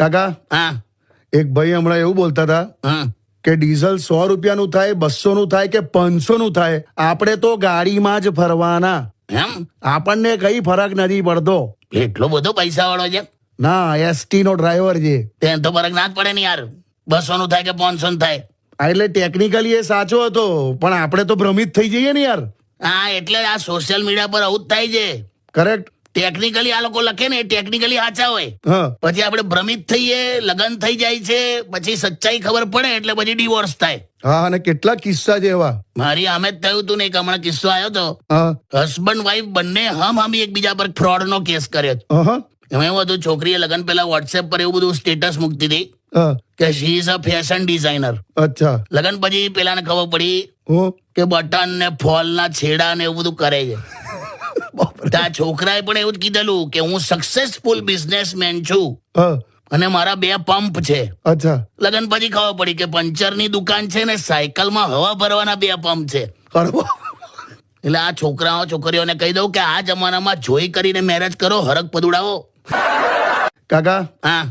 કાકા? હા. એક ભાઈ હમણાં એવું બોલતા હતા હા. કે ડીઝલ સો રૂપિયાનું થાય બસો નું થાય કે પાંચસો નું થાય? આપણે તો ગાડીમાં જ ફરવાના. એમ? આપણને કઈ ફરક નથી પડતો. એટલો બધો પૈસા વાળો છે? ના એસટી નો ડ્રાઈવર છે. તેને તો ફરક ના જ પડે ને યાર. બસો નું થાય કે પાંચસો નું થાય? આ એટલે ટેકનિકલી એ સાચો હતો પણ આપણે તો ભ્રમિત થઈ જઈએ ને યાર. હા એટલે આ સોશિયલ મીડિયા પર આવું જ થાય છે. કરેક્ટ ટેકનિકલી આ લોકો લખે ને ટેકનિકલી સાચા હોય. પછી આપણે ભ્રમિત થઈએ લગ્ન થઈ જાય છે પછી સચ્ચાઈ ખબર પડે એટલે પછી ડિવોર્સ થાય. હા અને કેટલા કિસ્સા છે એવા? મારી આમે જ થયું હતું ને એક હમણાં કિસ્સો આવ્યો હા. હસબન્ડ વાઈફ બંને હમ હમી એકબીજા પર ફ્રોડ નો કેસ કર્યો એમાં એવું હતું છોકરીએ લગ્ન પેલા વોટ્સએપ પર એવું બધું સ્ટેટસ મૂકતી હતી કે she is a fashion designer અચ્છા. લગન પછી પેલાને ખબર પડી કે બટન ને ફોલ ના છેડા ને એવું બધું કરે છે. તો આ છોકરાએ પણ એવું જ કીધેલું કે હું સક્સેસફુલ બિઝનેસમેન છું. અને મારા બે પંપ છે. અચ્છા. લગ્ન પછી ખબર પડી કે પંચરની દુકાન છે ને સાયકલમાં હવા ભરવાના બે પંપ છે. એટલે આ છોકરાઓ છોકરીઓને કહી દઉં કે આ જમાનામાં જોઈ કરીને મેરેજ કરો હરક પદુડાવો. કાકા? હા.